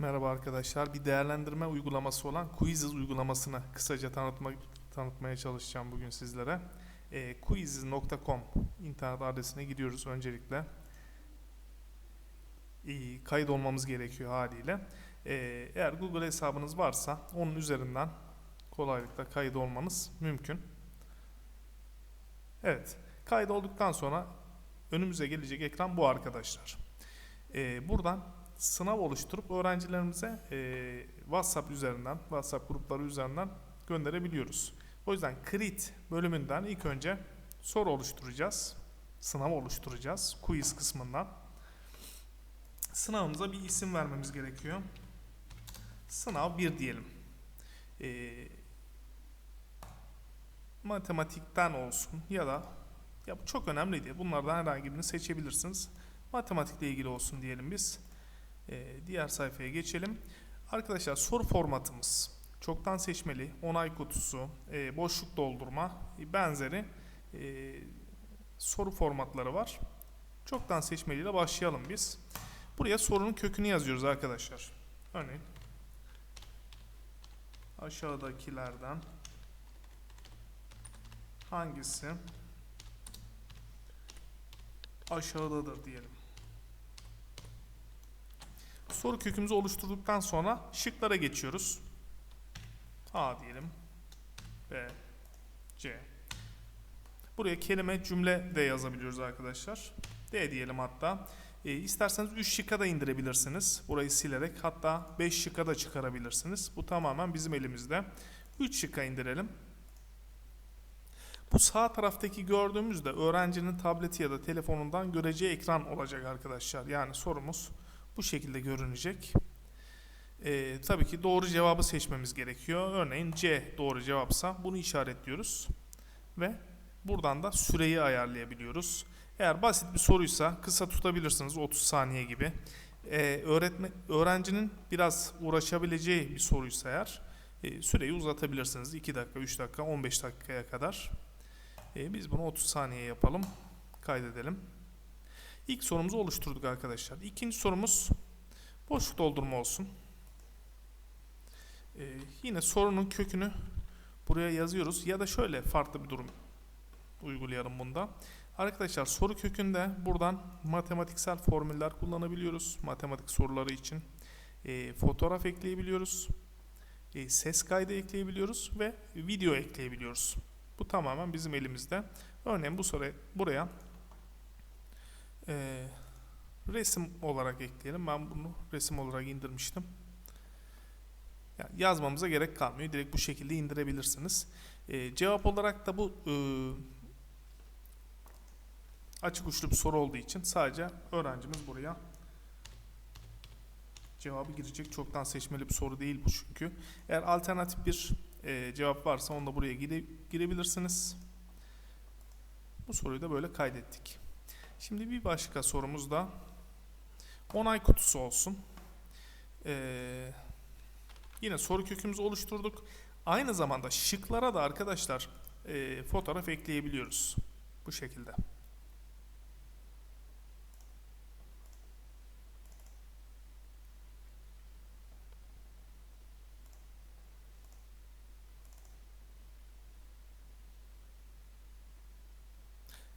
Merhaba arkadaşlar. Bir değerlendirme uygulaması olan Quizzes uygulamasını kısaca tanıtmak, tanıtmaya çalışacağım bugün sizlere. E, quizzes.com internet adresine gidiyoruz öncelikle. E, kayıt olmamız gerekiyor haliyle. E, eğer Google hesabınız varsa onun üzerinden kolaylıkla kayıt olmanız mümkün. Evet, kayıt olduktan sonra önümüze gelecek ekran bu arkadaşlar. E, buradan sınav oluşturup öğrencilerimize e, WhatsApp üzerinden, WhatsApp grupları üzerinden gönderebiliyoruz. O yüzden Crit bölümünden ilk önce soru oluşturacağız. Sınav oluşturacağız quiz kısmından. Sınavımıza bir isim vermemiz gerekiyor. Sınav 1 diyelim. E, matematikten olsun ya da ya bu çok önemli değil. Bunlardan herhangi birini seçebilirsiniz. Matematikle ilgili olsun diyelim biz. Ee, diğer sayfaya geçelim. Arkadaşlar soru formatımız çoktan seçmeli, onay kutusu, e, boşluk doldurma e, benzeri e, soru formatları var. Çoktan seçmeli ile başlayalım biz. Buraya sorunun kökünü yazıyoruz arkadaşlar. Örneğin aşağıdakilerden hangisi aşağıdadır diyelim. Soru kökümüzü oluşturduktan sonra şıklara geçiyoruz. A diyelim. B, C. Buraya kelime cümle de yazabiliyoruz arkadaşlar. D diyelim hatta. E, isterseniz 3 şıkka da indirebilirsiniz. Burayı silerek hatta 5 şıkka da çıkarabilirsiniz. Bu tamamen bizim elimizde. 3 şıkka indirelim. Bu sağ taraftaki gördüğümüzde öğrencinin tableti ya da telefonundan göreceği ekran olacak arkadaşlar. Yani sorumuz bu şekilde görünecek. Ee, tabii ki doğru cevabı seçmemiz gerekiyor. Örneğin C doğru cevapsa bunu işaretliyoruz. Ve buradan da süreyi ayarlayabiliyoruz. Eğer basit bir soruysa kısa tutabilirsiniz 30 saniye gibi. Ee, öğretme, öğrencinin biraz uğraşabileceği bir soruysa eğer e, süreyi uzatabilirsiniz. 2 dakika, 3 dakika, 15 dakikaya kadar. Ee, biz bunu 30 saniye yapalım. Kaydedelim. İlk sorumuzu oluşturduk arkadaşlar. İkinci sorumuz boşluk doldurma olsun. Ee, yine sorunun kökünü buraya yazıyoruz. Ya da şöyle farklı bir durum uygulayalım bunda. Arkadaşlar soru kökünde buradan matematiksel formüller kullanabiliyoruz. Matematik soruları için. E, fotoğraf ekleyebiliyoruz. E, ses kaydı ekleyebiliyoruz ve video ekleyebiliyoruz. Bu tamamen bizim elimizde. Örneğin bu soru buraya e, resim olarak ekleyelim. Ben bunu resim olarak indirmiştim. Yani yazmamıza gerek kalmıyor. Direkt bu şekilde indirebilirsiniz. E, cevap olarak da bu e, açık uçlu bir soru olduğu için sadece öğrencimiz buraya cevabı girecek. Çoktan seçmeli bir soru değil bu çünkü. Eğer alternatif bir e, cevap varsa onu da buraya gire, girebilirsiniz. Bu soruyu da böyle kaydettik. Şimdi bir başka sorumuz da onay kutusu olsun. Ee, yine soru kökümüzü oluşturduk. Aynı zamanda şıklara da arkadaşlar e, fotoğraf ekleyebiliyoruz. Bu şekilde.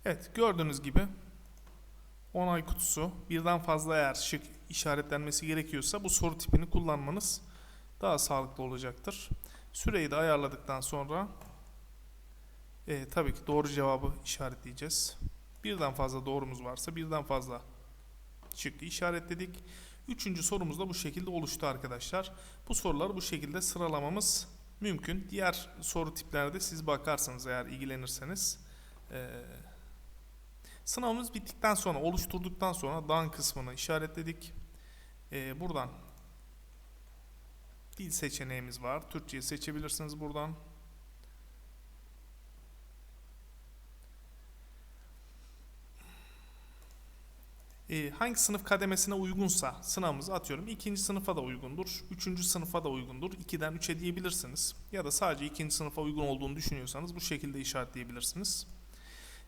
Evet gördüğünüz gibi onay kutusu birden fazla eğer şık işaretlenmesi gerekiyorsa bu soru tipini kullanmanız daha sağlıklı olacaktır. Süreyi de ayarladıktan sonra e, tabii ki doğru cevabı işaretleyeceğiz. Birden fazla doğrumuz varsa birden fazla şıkkı işaretledik. Üçüncü sorumuz da bu şekilde oluştu arkadaşlar. Bu soruları bu şekilde sıralamamız mümkün. Diğer soru tiplerde siz bakarsınız eğer ilgilenirseniz. Eee Sınavımız bittikten sonra, oluşturduktan sonra done kısmını işaretledik. Ee, buradan dil seçeneğimiz var. Türkçeyi seçebilirsiniz buradan. Ee, hangi sınıf kademesine uygunsa sınavımızı atıyorum. ikinci sınıfa da uygundur. Üçüncü sınıfa da uygundur. 2'den 3'e diyebilirsiniz. Ya da sadece ikinci sınıfa uygun olduğunu düşünüyorsanız bu şekilde işaretleyebilirsiniz.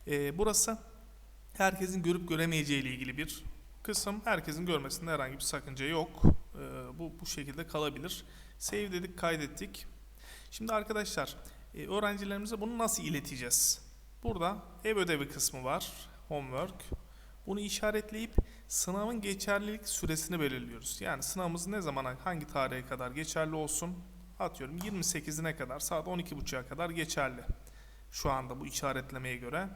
Ee, burası herkesin görüp göremeyeceği ile ilgili bir kısım herkesin görmesinde herhangi bir sakınca yok. Ee, bu bu şekilde kalabilir. Save dedik, kaydettik. Şimdi arkadaşlar, e, öğrencilerimize bunu nasıl ileteceğiz? Burada ev ödevi kısmı var, homework. Bunu işaretleyip sınavın geçerlilik süresini belirliyoruz. Yani sınavımız ne zamana, hangi tarihe kadar geçerli olsun? Atıyorum 28'ine kadar, saat 12.30'a kadar geçerli. Şu anda bu işaretlemeye göre.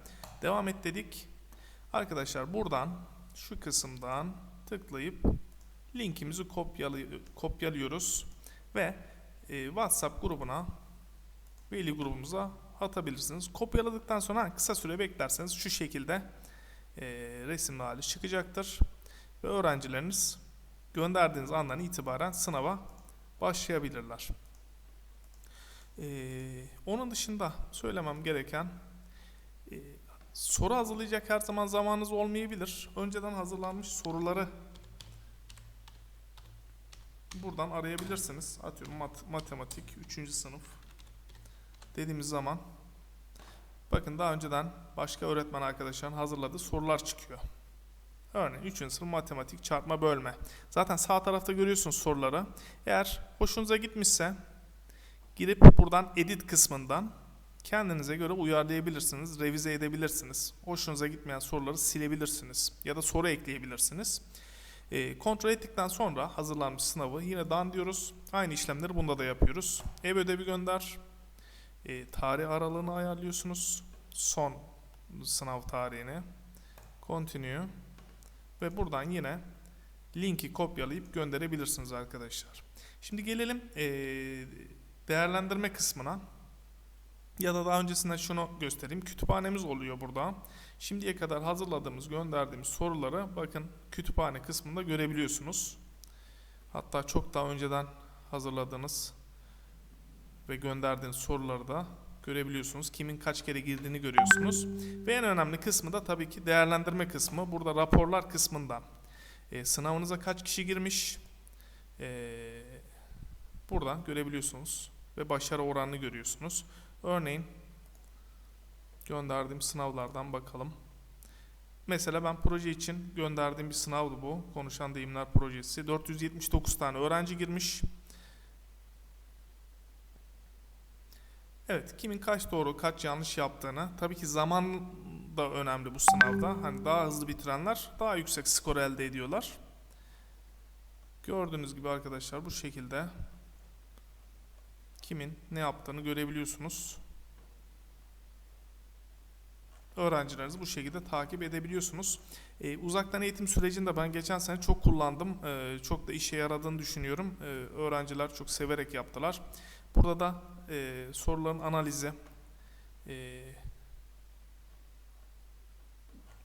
Devam et dedik. Arkadaşlar buradan şu kısımdan tıklayıp linkimizi kopyalı, kopyalıyoruz ve e, WhatsApp grubuna veli grubumuza atabilirsiniz. Kopyaladıktan sonra kısa süre beklerseniz şu şekilde e, resimli hali çıkacaktır ve öğrencileriniz gönderdiğiniz andan itibaren sınava başlayabilirler. E, onun dışında söylemem gereken e, soru hazırlayacak her zaman zamanınız olmayabilir. Önceden hazırlanmış soruları buradan arayabilirsiniz. Atıyorum mat- matematik 3. sınıf dediğimiz zaman bakın daha önceden başka öğretmen arkadaşların hazırladığı sorular çıkıyor. Örneğin 3. sınıf matematik çarpma bölme. Zaten sağ tarafta görüyorsunuz soruları. Eğer hoşunuza gitmişse girip buradan edit kısmından kendinize göre uyarlayabilirsiniz, revize edebilirsiniz. Hoşunuza gitmeyen soruları silebilirsiniz ya da soru ekleyebilirsiniz. E, kontrol ettikten sonra hazırlanmış sınavı yine done diyoruz. Aynı işlemleri bunda da yapıyoruz. Ev ödevi gönder. E, tarih aralığını ayarlıyorsunuz. Son sınav tarihini. Continue. Ve buradan yine linki kopyalayıp gönderebilirsiniz arkadaşlar. Şimdi gelelim e, değerlendirme kısmına. Ya da daha öncesinde şunu göstereyim. Kütüphanemiz oluyor burada. Şimdiye kadar hazırladığımız, gönderdiğimiz soruları bakın kütüphane kısmında görebiliyorsunuz. Hatta çok daha önceden hazırladığınız ve gönderdiğiniz soruları da görebiliyorsunuz. Kimin kaç kere girdiğini görüyorsunuz. Ve en önemli kısmı da tabii ki değerlendirme kısmı. Burada raporlar kısmından e, sınavınıza kaç kişi girmiş e, buradan görebiliyorsunuz. Ve başarı oranını görüyorsunuz. Örneğin gönderdiğim sınavlardan bakalım. Mesela ben proje için gönderdiğim bir sınavdı bu. Konuşan Deyimler Projesi. 479 tane öğrenci girmiş. Evet, kimin kaç doğru, kaç yanlış yaptığını. Tabii ki zaman da önemli bu sınavda. Hani daha hızlı bitirenler daha yüksek skor elde ediyorlar. Gördüğünüz gibi arkadaşlar bu şekilde kimin ne yaptığını görebiliyorsunuz. Öğrencilerinizi bu şekilde takip edebiliyorsunuz. Ee, uzaktan eğitim sürecinde ben geçen sene çok kullandım. Ee, çok da işe yaradığını düşünüyorum. Ee, öğrenciler çok severek yaptılar. Burada da e, soruların analizi, e,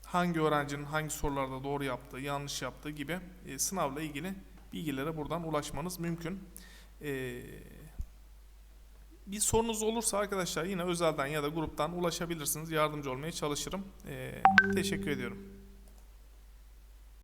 hangi öğrencinin hangi sorularda doğru yaptığı, yanlış yaptığı gibi e, sınavla ilgili bilgilere buradan ulaşmanız mümkün. E, bir sorunuz olursa arkadaşlar yine özelden ya da gruptan ulaşabilirsiniz. Yardımcı olmaya çalışırım. E, teşekkür ediyorum.